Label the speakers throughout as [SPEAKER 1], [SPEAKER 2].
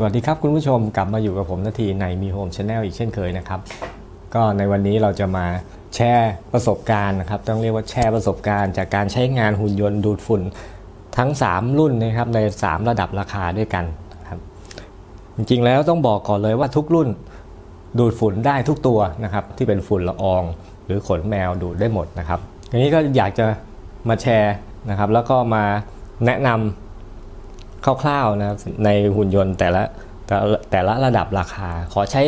[SPEAKER 1] สวัสดีครับคุณผู้ชมกลับมาอยู่กับผมนาทีในมีโฮมชาแนลอีกเช่นเคยนะครับ ก็ในวันนี้เราจะมาแชร์ประสบการณ์นะครับต้องเรียกว่าแชร์ประสบการณ์จากการใช้งานหุ่นยนต์ดูดฝุ่นทั้ง 3 รุ่นนะครับใน 3 ระดับราคาด้วยกันครับจริงๆแล้วต้องบอกก่อนเลยว่าทุกรุ่นดูดฝุ่นได้ทุกตัวนะครับที่เป็นฝุ่นละออง หรือขนแมวดูดได้หมดนะครับทีนี้ก็อยากจะมาแชร์นะครับแล้วก็มาแนะนำ คร่าวๆนะครับในหุ่นยนต์แต่ละแต่ละแต่ละระดับราคา ขอใช้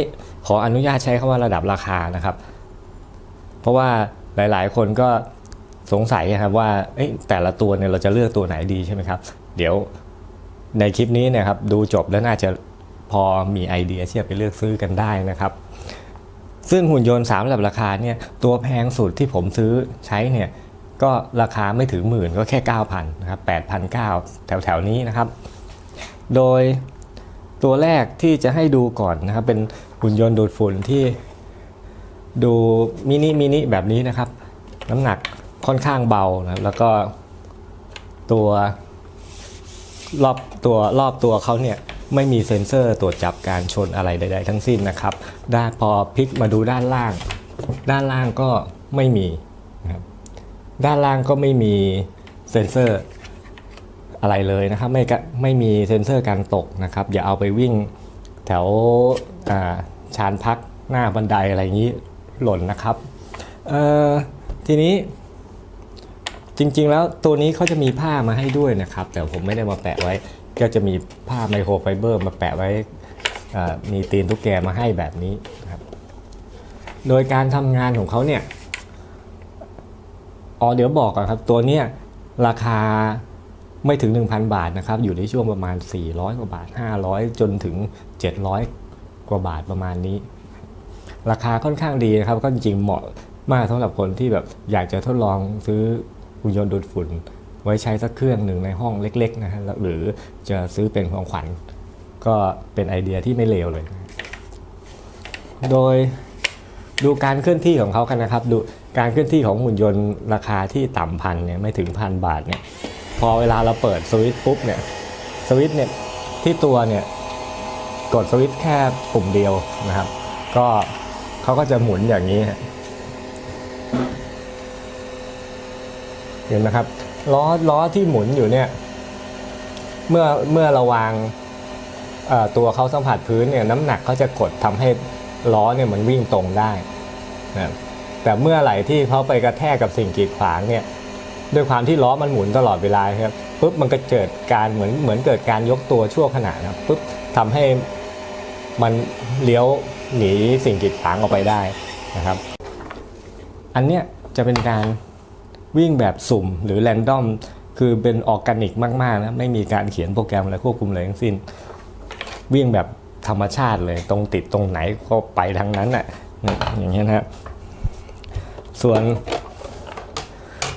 [SPEAKER 1] ขออนุญาตใช้คำว่าระดับราคานะครับ เพราะว่าหลายๆ คนก็สงสัยนะครับว่าแต่ละตัวเนี่ยเราจะเลือกตัวไหนดีใช่ไหมครับ เดี๋ยวในคลิปนี้นะครับดูจบแล้วน่าจะพอมีไอเดียที่จะไปเลือกซื้อกันได้นะครับ ซึ่งหุ่นยนต์3ระดับราคาเนี่ยตัวแพงสุดที่ผมซื้อใช้เนี่ย ก็ราคาไม่ถึงหมื่นก็แค่ 9,000นะครับ8,900 แถวๆนี้นะครับ โดยตัวแรกที่จะให้ดูก่อนนะครับ เป็นหุ่นยนต์ดูดฝุ่นที่ดูมินิมินิแบบนี้นะครับ น้ำหนักค่อนข้างเบานะแล้วก็ตัวรอบตัวรอบตัวเขาเนี่ยไม่มีเซ็นเซอร์ตรวจจับการชนอะไรใด ๆ ทั้งสิ้นนะครับ ด้านพอพลิกมาดูด้านล่าง ด้านล่างก็ไม่มีนะครับ ด้านล่างก็ไม่มีเซ็นเซอร์อะไรเลยนะครับไม่ไม่มีเซ็นเซอร์การตกนะครับ อย่าเอาไปวิ่งแถวชานพักหน้าบันไดอะไรอย่างนี้หล่นนะครับทีนี้จริงๆแล้วตัวนี้เขาจะมีผ้ามาให้ด้วยนะครับ แต่ผมไม่ได้มาแปะไว้ ก็จะมีผ้าไมโครไฟเบอร์มาแปะไว้มีตีนตุ๊กแกมาให้แบบนี้ครับโดยการทำงานของเขาเนี่ย อ๋อเดี๋ยวบอกก่อนครับ ตัวเนี้ยราคาไม่ถึง 1,000 บาทนะครับ อยู่ในช่วงประมาณ 400 กว่าบาท 500 จนถึง 700 กว่าบาทประมาณนี้ ราคาค่อนข้างดีนะครับ ก็จริงเหมาะมากสำหรับคนที่แบบอยากจะทดลองซื้อหุ่นยนต์ดูดฝุ่น ไว้ใช้สักเครื่องหนึ่งในห้องเล็ก ๆ นะฮะหรือจะซื้อเป็นของขวัญ ก็เป็นไอเดียที่ไม่เลวเลย โดยดูการเคลื่อนที่ของเขากันนะครับ ดู การเคลื่อนที่ของหุ่นยนต์ราคาที่ต่ำพันเนี่ยไม่ถึงพันบาทเนี่ยพอเวลาเราเปิดสวิตช์ปุ๊บเนี่ยสวิตช์เนี่ยที่ตัวเนี่ยกดสวิตช์แค่ปุ่มเดียวนะครับ ก็เขาก็จะหมุนอย่างนี้เห็นไหมครับล้อล้อที่หมุนอยู่เนี่ยเมื่อเมื่อเราวางตัวเขาสัมผัสพื้นเนี่ยน้ำหนักเขาจะกดทำให้ล้อเนี่ยมันวิ่งตรงได้นะครับ แต่เมื่อไหร่ที่เขาไปกระแทกกับสิ่งกีดขวางเนี่ยด้วยความที่ล้อมันหมุนตลอดเวลาครับปุ๊บมันก็เกิดการเหมือนเหมือนเกิดการยกตัวชั่วขณะนะครับปุ๊บทำให้มันเลี้ยวหนีสิ่งกีดขวางออกไปได้นะครับ อันเนี้ยจะเป็นการวิ่งแบบสุ่มหรือแรนดอมคือเป็นออร์แกนิกมากๆนะไม่มีการเขียนโปรแกรมอะไรควบคุมอะไรทั้งสิ้น วิ่งแบบธรรมชาติเลยตรงติดตรงไหนก็ไปทางนั้นน่ะเนี่ยอย่างเงี้ยนะครับ ส่วน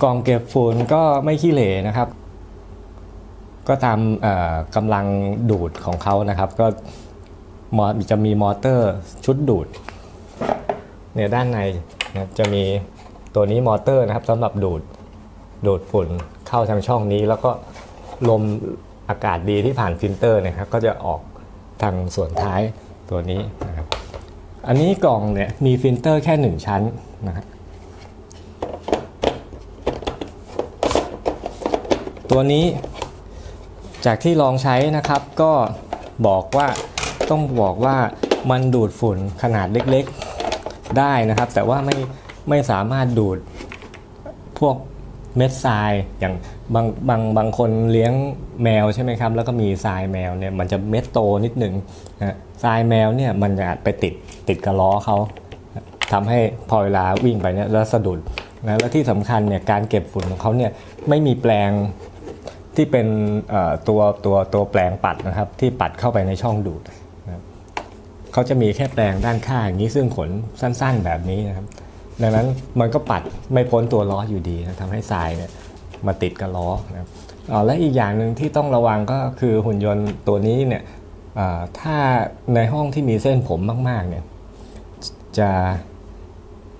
[SPEAKER 1] กล่องเก็บฝุ่นก็ไม่ขี้เหร่นะครับ ก็ตามกำลังดูดของเขานะครับ ก็มอจะมีมอเตอร์ชุดดูดเนี่ยด้านในนะจะมีตัวนี้มอเตอร์นะครับสำหรับดูดดูดฝุ่นเข้าทางช่องนี้ แล้วก็ลมอากาศดีที่ผ่านฟิลเตอร์นะครับ ก็จะออกทางส่วนท้ายตัวนี้นะครับ อันนี้กล่องเนี่ยมีฟิลเตอร์แค่หนึ่งชั้นนะครับ ตัวนี้จากที่ลองใช้นะครับก็บอกว่าต้องบอกว่ามันดูดฝุ่นขนาดเล็กๆได้นะครับ แต่ว่าไม่ไม่สามารถดูดพวกเม็ดทรายอย่างบางบางบางคนเลี้ยงแมวใช่ไหมครับ แล้วก็มีทรายแมวเนี่ยมันจะเม็ดโตนิดหนึ่งนะทรายแมวเนี่ยมันอาจไปติดติดกระล้อเขาทำให้พอเวลาวิ่งไปเนี่ยแล้วสะดุดนะแล้วที่สำคัญเนี่ยการเก็บฝุ่นของเขาเนี่ยไม่มีแปลง ที่เป็นตัวตัวตัวแปลงปัดนะครับ ที่ปัดเข้าไปในช่องดูดนะครับเขาจะมีแค่แปลงด้านข้างอย่างนี้ซึ่งขนสั้นๆแบบนี้นะครับ ดังนั้นมันก็ปัดไม่พ้นตัวล้ออยู่ดีนะทำให้ทรายเนี่ยมาติดกับล้อนะครับอ๋อและอีกอย่างหนึ่งที่ต้องระวังก็คือหุ่นยนต์ตัวนี้เนี่ยถ้าในห้องที่มีเส้นผมมากๆเนี่ยจะ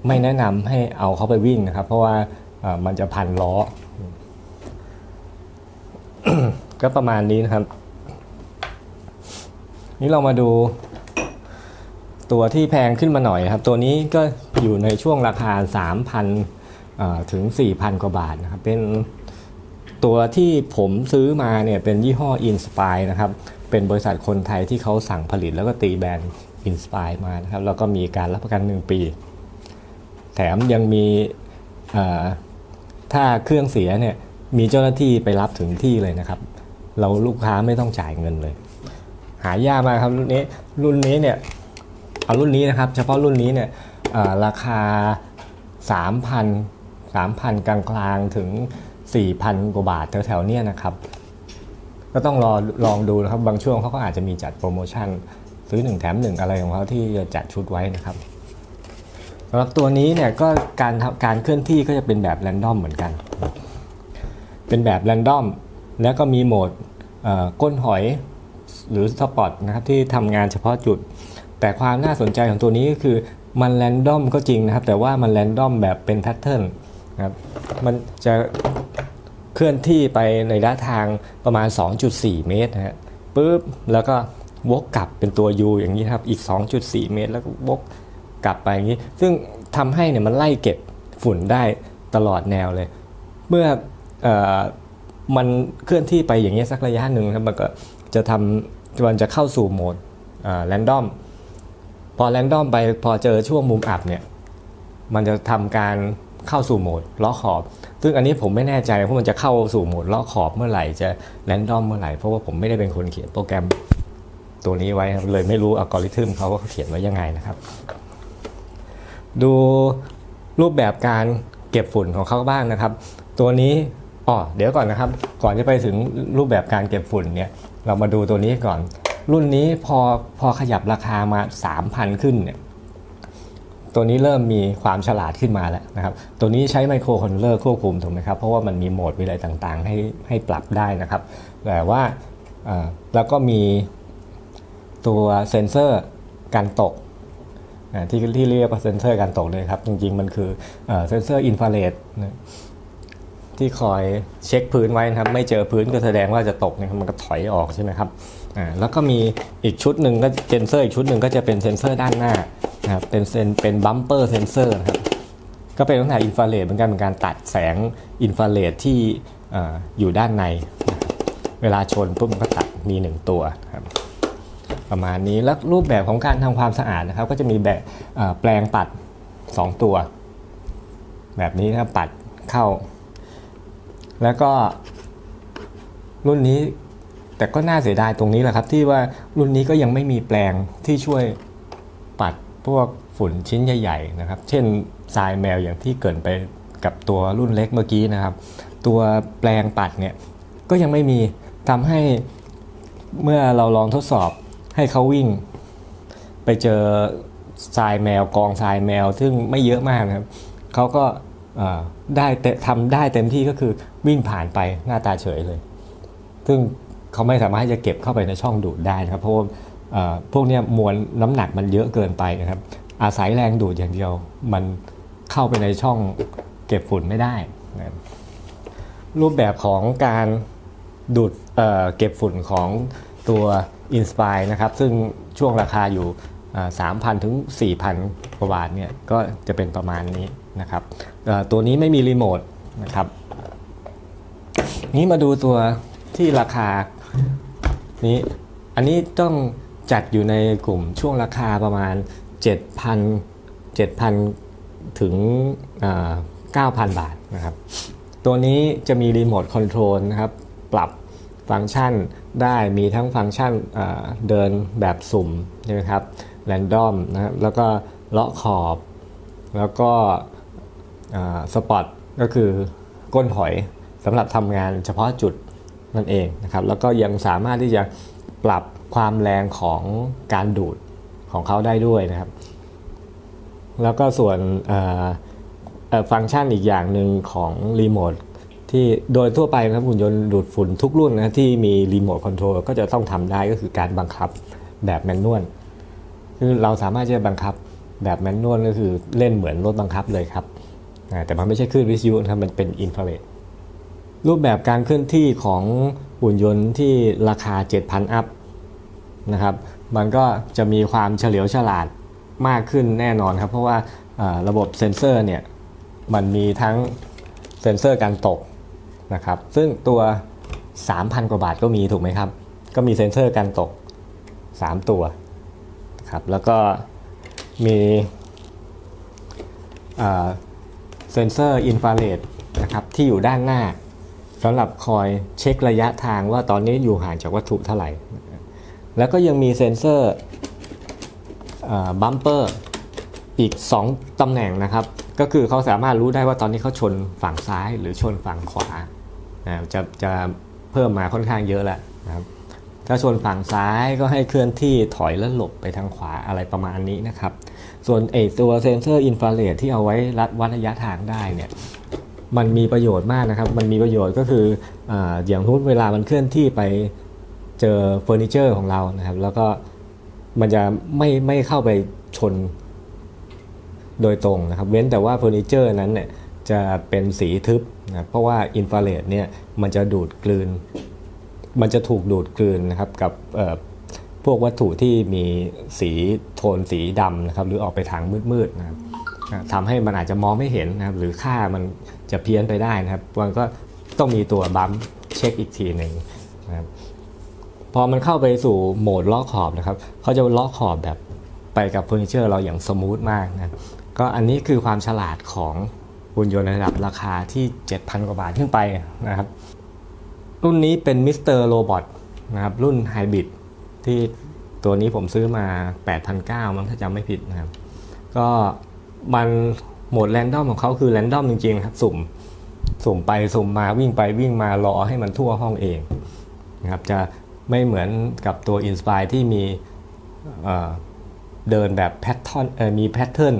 [SPEAKER 1] ไม่แนะนำให้เอาเขาไปวิ่งนะครับ เพราะว่ามันจะพันล้อ ก็ประมาณนี้นะครับ นี่เรามาดู ตัวที่แพงขึ้นมาหน่อยครับ ตัวนี้ก็อยู่ในช่วงราคา 3,000ถึง 4,000 กว่าบาทนะครับ เป็นตัวที่ผมซื้อมาเนี่ยเป็นยี่ห้อ Inspire นะครับ เป็นบริษัทคนไทยที่เขาสั่งผลิตแล้วก็ตีแบรนด์ Inspire มานะครับ แล้วก็มีการรับประกัน 1 ปี แถมยังมีถ้าเครื่องเสียเนี่ย มีเจ้าหน้าที่ไปรับถึงที่เลยนะครับ เราลูกค้าไม่ต้องจ่ายเงินเลย หายากมากครับรุ่นนี้รุ่นนี้เนี่ยเอารุ่นนี้นะครับ เฉพาะรุ่นนี้เนี่ยราคา 3,000 3,000 กลางๆถึง 4,000 กว่าบาทแถวๆเนี้นะครับ ก็ต้องรอลองดูนะครับ บางช่วงเขาก็อาจจะมีจัดโปรโมชั่น ซื้อ 1 แถม 1 อะไรของเขาที่จะจัดชุดไว้นะครับสำหรับตัวนี้เนี่ยก็การการเคลื่อนที่ก็จะเป็นแบบแรนดอมเหมือนกัน เป็นแบบแรนดอมแล้วก็มีโหมดก้นหอยหรือสปอตนะครับที่ทำงานเฉพาะจุด แต่ความน่าสนใจของตัวนี้ก็คือมันแรนดอมก็จริงนะครับ แต่ว่ามันแรนดอมแบบเป็นแพทเทิร์นนะครับมันจะเคลื่อนที่ไปในระยะทางประมาณ 2.4 เมตรนะฮะปุ๊บแล้วก็วกกลับเป็นตัว U อย่างนี้ครับอีก 2.4 เมตร แล้วก็วกกลับไปอย่างนี้ ซึ่งทำให้เนี่ยมันไล่เก็บฝุ่นได้ตลอดแนวเลย เมื่อ มันเคลื่อนที่ไปอย่างนี้ยสักระยะหนึ่งครับมันก็จะทำมันจะเข้าสู่โหมดแรนดอมพอแรนดอมไปพอเจอช่วงมุมอับเนี่ยมันจะทำการเข้าสู่โหมดล้อขอบ ซึ่งอันนี้ผมไม่แน่ใจว่ามันจะเข้าสู่โหมดล้อขอบเมื่อไหร่จะแรนดอมเมื่อไหร่เพราะว่าผมไม่ได้เป็นคนเขียนโปรแกรมตัวนี้ไว้เลยไม่รู้อัลกอริทึมเขาว่าเขาเขียนไว้ยังไงนะครับ ดูรูปแบบการเก็บฝุ่นของเขาบ้างนะครับ ตัวนี้ อ๋อเดี๋ยวก่อนนะครับ ก่อนจะไปถึงรูปแบบการเก็บฝุ่นเนี่ย เรามาดูตัวนี้ก่อน รุ่นนี้พอพอขยับราคามา 3,000 ขึ้นเนี่ย ตัวนี้เริ่มมีความฉลาดขึ้นมาแล้วนะครับ ตัวนี้ใช้ไมโครคอนโทรลเลอร์ควบคุมถูกไหมครับ เพราะว่ามันมีโหมดมีอะไรต่างๆ ให้ให้ปรับได้นะครับ แต่ว่าแล้วก็มีตัวเซ็นเซอร์การตกที่ที่เรียกว่าเซนเซอร์การตกเลยครับ จริงๆ มันคือเอ่อเซนเซอร์อินฟราเรดนะ ที่คอยเช็คพื้นไว้นะครับ ไม่เจอพื้นก็แสดงว่าจะตกนะครับมันก็ถอยออกใช่ไหมครับอ่าแล้วก็มีอีกชุดหนึ่งก็เซนเซอร์อีกชุดหนึ่งก็จะเป็นเซนเซอร์ด้านหน้านะครับเป็นเซนเป็นบัมเปอร์เซนเซอร์นะครับก็เป็นลักษณะอินฟราเรดเหมือนกันเป็นการตัดแสงอินฟราเรดที่อ่อยู่ด้านในนะเวลาชนปุ๊บมันก็ตัดมีหนึ่งตัวครับประมาณนี้แล้วรูปแบบของการทำความสะอาดนะครับ ก็จะมีแบบแปลงปัด 2 ตัว แบบนี้นะครับปัดเข้า แล้วก็รุ่นนี้แต่ก็น่าเสียดายตรงนี้แหละครับ ที่ว่ารุ่นนี้ก็ยังไม่มีแปลงที่ช่วยปัดพวกฝุ่นชิ้นใหญ่ๆนะครับ เช่นทรายแมวอย่างที่เกินไปกับตัวรุ่นเล็กเมื่อกี้นะครับ ตัวแปลงปัดเนี่ยก็ยังไม่มีทำให้เมื่อเราลองทดสอบให้เขาวิ่ง ไปเจอทรายแมวกองทรายแมว ซึ่งไม่เยอะมากนะครับเขาก็ ได้ทำได้เต็มที่ก็คือวิ่งผ่านไปหน้าตาเฉยเลย ซึ่งเขาไม่สามารถจะเก็บเข้าไปในช่องดูดได้นะครับ เพราะว่าพวกนี้มวลน้ำหนักมันเยอะเกินไปนะครับ อาศัยแรงดูดอย่างเดียวมันเข้าไปในช่องเก็บฝุ่นไม่ได้นะรูปแบบของการดูดเเก็บฝุ่นของตัว Inspire นะครับ ซึ่งช่วงราคาอยู่สามพันถึง 4,000กว่าบาทเนี่ยก็จะเป็นประมาณนี้ นะครับตัวนี้ไม่มีรีโมทนะครับนี้มาดูตัวที่ราคานี้อันนี้ต้องจัดอยู่ในกลุ่มช่วงราคาประมาณ 7,000 7,000 ถึงเอ่อ9,000 บาทนะครับ ตัวนี้จะมีรีโมทคอนโทรลนะครับ ปรับฟังก์ชันได้มีทั้งฟังก์ชันเอ่อเดินแบบสุ่มใช่ไหมครับแรนดอมนะครับแล้วก็เลาะขอบ แล้วก็ สปอตก็คือก้นหอยสำหรับทำงานเฉพาะจุดนั่นเองนะครับแล้วก็ยังสามารถที่จะปรับความแรงของการดูดของเขาได้ด้วยนะครับ แล้วก็ส่วนฟังก์ชันอีกอย่างหนึ่งของรีโมทที่โดยทั่วไปนะครับหุ่นยนต์ดูดฝุ่นทุกรุ่นนะที่มีรีโมทคอนโทรลก็จะต้องทำได้ก็คือการบังคับแบบแมนนวลคือเราสามารถที่จะบังคับแบบแมนนวลก็คือเล่นเหมือนรถบังคับเลยครับ แต่มันไม่ใช่คลื่นวิทยุนะครับมันเป็นอินฟราเรดรูปแบบการเคลื่อนที่ของหุ่นยนต์ที่ราคา 7,000 อัพนะครับมันก็จะมีความเฉลียวฉลาดมากขึ้นแน่นอนครับ เพราะว่าระบบเซ็นเซอร์เนี่ยมันมีทั้งเซ็นเซอร์การตกนะครับซึ่งตัว 3,000 กว่าบาทก็มีถูกไหมครับ ก็มีเซ็นเซอร์การตก 3 ตัวครับแล้วก็มีอ่า เซนเซอร์อินฟราเรดนะครับที่อยู่ด้านหน้าสำหรับคอยเช็คระยะทางว่าตอนนี้อยู่ห่างจากวัตถุเท่าไหร่ แล้วก็ยังมีเซนเซอร์บัมเปอร์อีก 2ตำแหน่งนะครับ ก็คือเขาสามารถรู้ได้ว่าตอนนี้เขาชนฝั่งซ้ายหรือชนฝั่งขวาจะจะเพิ่มมาค่อนข้างเยอะแหละนะครับ ถ้าชนฝั่งซ้ายก็ให้เคลื่อนที่ถอยและหลบไปทางขวาอะไรประมาณนี้นะครับ ส่วนไอตัวเซนเซอร์อินฟราเรดที่เอาไว้รัดวัดระยะทางได้เนี่ยมันมีประโยชน์มากนะครับ มันมีประโยชน์ก็คือออย่างทุกเวลามันเคลื่อนที่ไปเจอเฟอร์นิเจอร์ของเรานะครับ แล้วก็มันจะไม่ไม่เข้าไปชนโดยตรงนะครับ เว้นแต่ว่าเฟอร์นิเจอร์นั้นเนี่ยจะเป็นสีทึบนะเพราะว่าอินฟราเรดเนี่ยมันจะดูดกลืน มันจะถูกดูดกลืนนะครับกับพวกวัตถุที่มีสีโทนสีดำนะครับหรือออกไปทางมืดๆนะครับทำให้มันอาจจะมองไม่เห็นนะครับหรือค่ามันจะเพี้ยนไปได้นะครับมันก็ต้องมีตัวบัมเช็คอีกทีหนึ่งนะครับพอมันเข้าไปสู่โหมดล็อกขอบนะครับเขาจะล็อกขอบแบบไปกับเฟอร์นิเจอร์เราอย่างสมูทมากนะก็อันนี้คือความฉลาดของหุ่นยนต์ในระดับราคาที่ 7,000 กว่าบาทขึ้นไปนะครับ รุ่นนี้เป็นมิสเตอร์โรบอทนะครับรุ่นไฮบริดที่ตัวนี้ผมซื้อมา 8,900มั้งถ้าจำไม่ผิดนะครับ ก็มันโหมดแรนดอมของเขาคือแรนดอมจริงๆนะครับสุ่ม สุ่มไปสุ่มมาวิ่งไปวิ่งมารอให้มันทั่วห้องเองนะครับจะไม่เหมือนกับตัว Inspire ที่มีเเดินแบบแพทเทิร์นมีแพทเทิร์น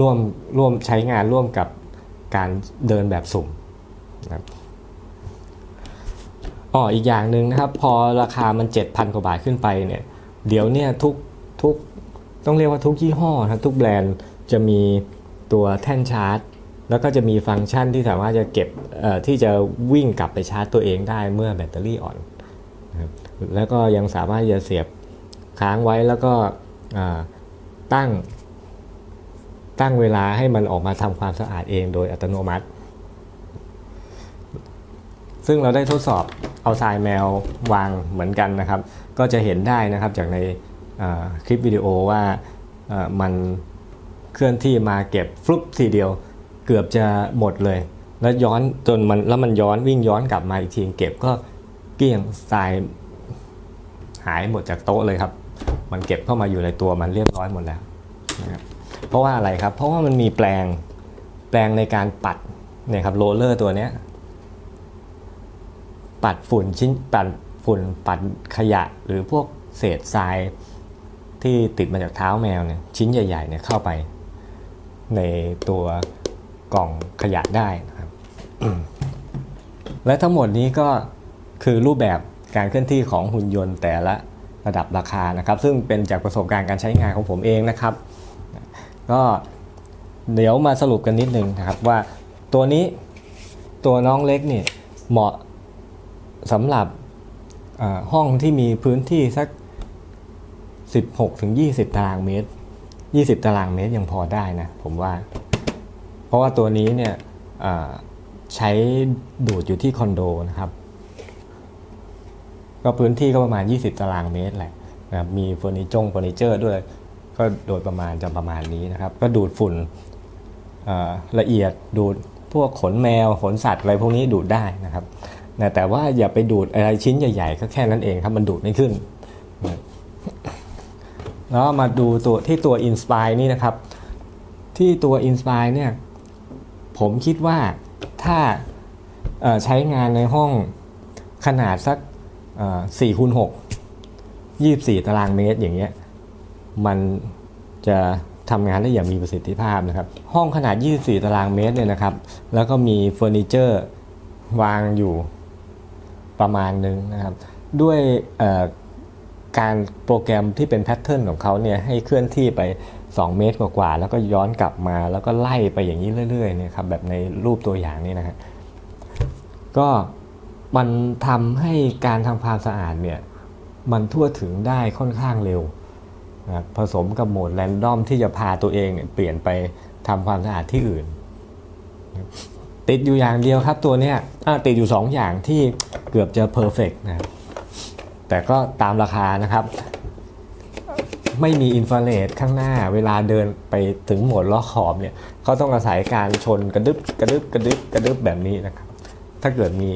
[SPEAKER 1] ร่วมร่วมใช้งานร่วมกับการเดินแบบสุ่มนะครับ อ๋ออีกอย่างหนึ่งนะครับ พอราคามัน 7,000 กว่าบาทขึ้นไปเนี่ยเดี๋ยวเนี่ยทุกทุกต้องเรียกว่าทุกยี่ห้อนะครับทุกแบรนด์จะมีตัวแท่นชาร์จ แล้วก็จะมีฟังก์ชันที่สามารถจะเก็บที่จะวิ่งกลับไปชาร์จตัวเองได้เมื่อแบตเตอรี่อ่อนแล้วก็ยังสามารถจะเสียบค้างไว้แล้วก็ตั้งตั้งเวลาให้มันออกมาทำความสะอาดเองโดยอัตโนมัติ ซึ่งเราได้ทดสอบเอาทรายแมววางเหมือนกันนะครับ ก็จะเห็นได้นะครับจากในคลิปวิดีโอว่ามันเคลื่อนที่มาเก็บฟลุปทีเดียวเกือบจะหมดเลย แล้วย้อนจนมันแล้วมันย้อนวิ่งย้อนกลับมาอีกทีเก็บก็เกลี้ยงทรายหายหมดจากโต๊ะเลยครับ มันเก็บเข้ามาอยู่ในตัวมันเรียบร้อยหมดแล้วนะครับเพราะว่าอะไรครับ เพราะว่ามันมีแปลงแปลงในการปัดเนี่ยครับโรลเลอร์ตัวเนี้ย ปัดฝุ่นชิ้นปัดฝุ่นปัดขยะหรือพวกเศษทรายที่ติดมาจากเท้าแมวเนี่ยชิ้นใหญ่ๆเนี่ยเข้าไป ในตัวกล่องขยะได้นะครับ และทั้งหมดนี้ก็คือรูปแบบการเคลื่อนที่ของหุ่นยนต์แต่ละระดับราคานะครับ ซึ่งเป็นจากประสบการณ์การใช้งานของผมเองนะครับ ก็เดี๋ยวมาสรุปกันนิดนึงนะครับว่าตัวนี้ตัวน้องเล็กเนี่ยเหมาะ สำหรับห้องที่มีพื้นที่สัก 16ถึง20 ตารางเมตร 20 ตารางเมตรยังพอได้นะผมว่า เพราะว่าตัวนี้เนี่ยใช้ดูดอยู่ที่คอนโดนะครับ ก็พื้นที่ก็ประมาณ 20 ตารางเมตรแหละนะมีเฟอร์นิจงเฟอร์นิเจอร์ด้วย ก็โดยประมาณจะประมาณนี้นะครับ ก็ดูดฝุ่นละเอียดดูดพวกขนแมวขนสัตว์อะไรพวกนี้ดูดได้นะครับ นะแต่ว่าอย่าไปดูดอะไรชิ้นใหญ่ ๆ ก็แค่นั้นเองครับมันดูดไม่ขึ้นนะแล้วมาดูตัวที่ตัว Inspire นี่นะครับ ที่ตัว Inspire เนี่ยผมคิดว่าถ้าใช้งานในห้องขนาดสัก4คูณ6 24ตารางเมตรอย่างเงี้ยมันจะทำงานได้อย่างมีประสิทธิภาพนะครับ ห้องขนาด 24 ตารางเมตรเนี่ยนะครับ แล้วก็มีเฟอร์นิเจอร์วางอยู่ ประมาณหนึ่งนะครับ ด้วยการโปรแกรมที่เป็นแพทเทิร์นของเขาเนี่ยให้เคลื่อนที่ไป 2 เมตรกว่าๆแล้วก็ย้อนกลับมาแล้วก็ไล่ไปอย่างนี้เรื่อยๆเนี่ยครับแบบในรูปตัวอย่างนี้นะฮะก็มันทำให้การทำความสะอาดเนี่ยมันทั่วถึงได้ค่อนข้างเร็วนะครับผสมกับโหมดแรนดอมที่จะพาตัวเองเนี่ยเปลี่ยนไปทำความสะอาดที่อื่น ติดอยู่อย่างเดียวครับตัวเนี้ยติดอยู่ 2 อย่างที่เกือบจะเพอร์เฟกนะครับแต่ก็ตามราคานะครับ ไม่มีอินฟราเรดข้างหน้าเวลาเดินไปถึงโหมดล้อขอบเนี่ยเขาต้องอาศัยการชนกระดึบกระดึบกระดึบกระดึบแบบนี้นะครับ ถ้าเกิดมี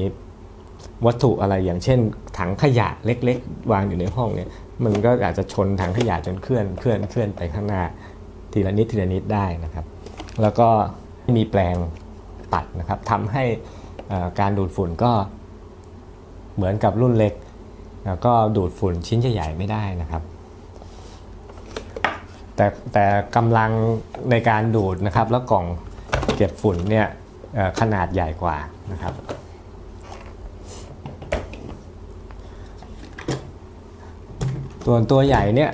[SPEAKER 1] วัตถุอะไรอย่างเช่น ถังขยะเล็ก ๆ วางอยู่ในห้องเนี่ยมันก็อาจจะชนถังขยะจนเคลื่อนเคลื่อนเคลื่อนไปข้างหน้า ทีละนิดทีละนิดได้นะครับ แล้วก็มีแปลง ตัดนะครับทำให้การดูดฝุ่นก็เหมือนกับรุ่นเล็ก แล้วก็ดูดฝุ่นชิ้นใหญ่ๆไม่ได้นะครับ แต่แต่กำลังในการดูดนะครับ แล้วกล่องเก็บฝุ่นเนี่ยขนาดใหญ่กว่านะครับ ส่วนตัวใหญ่เนี่ย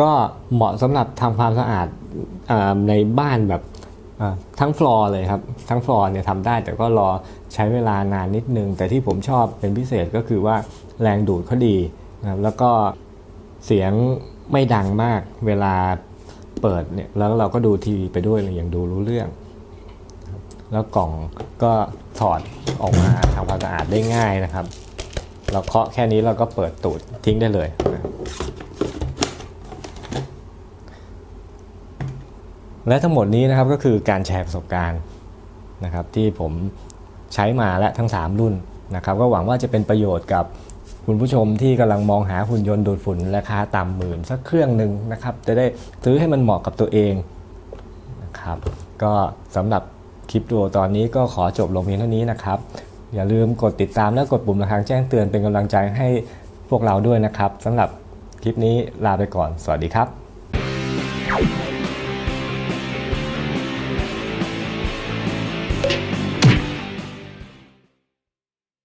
[SPEAKER 1] ก็เหมาะสำหรับทำความสะอาดอในบ้านแบบ ทั้งฟลอร์เลยครับ ทั้งฟลอร์เนี่ยทำได้แต่ก็รอใช้เวลานานนิดนึง แต่ที่ผมชอบเป็นพิเศษก็คือว่าแรงดูดเขาดีนะครับแล้วก็เสียงไม่ดังมากเวลาเปิดเนี่ยแล้วเราก็ดูทีวีไปด้วยเลยยังดูรู้เรื่อง แล้วกล่องก็ถอดออกมาทำความสะอาดได้ง่ายนะครับ เราเคาะแค่นี้เราก็เปิดตูดทิ้งได้เลยนะครับ และทั้งหมดนี้นะครับก็คือการแชร์ประสบการณ์นะครับที่ผมใช้มาและทั้ง 3 รุ่นนะครับก็หวังว่าจะเป็นประโยชน์กับคุณผู้ชมที่กำลังมองหาหุ่นยนต์ดูดฝุ่นราคาต่ำหมื่นสักเครื่องหนึ่งนะครับจะได้ซื้อให้มันเหมาะกับตัวเองนะครับก็สำหรับคลิปวิดีโอตอนนี้ก็ขอจบลงเพียงเท่านี้นะครับ อย่าลืมกดติดตามและกดปุ่มระฆังแจ้งเตือนเป็นกำลังใจให้พวกเราด้วยนะครับสำหรับคลิปนี้ลาไปก่อน สวัสดีครับ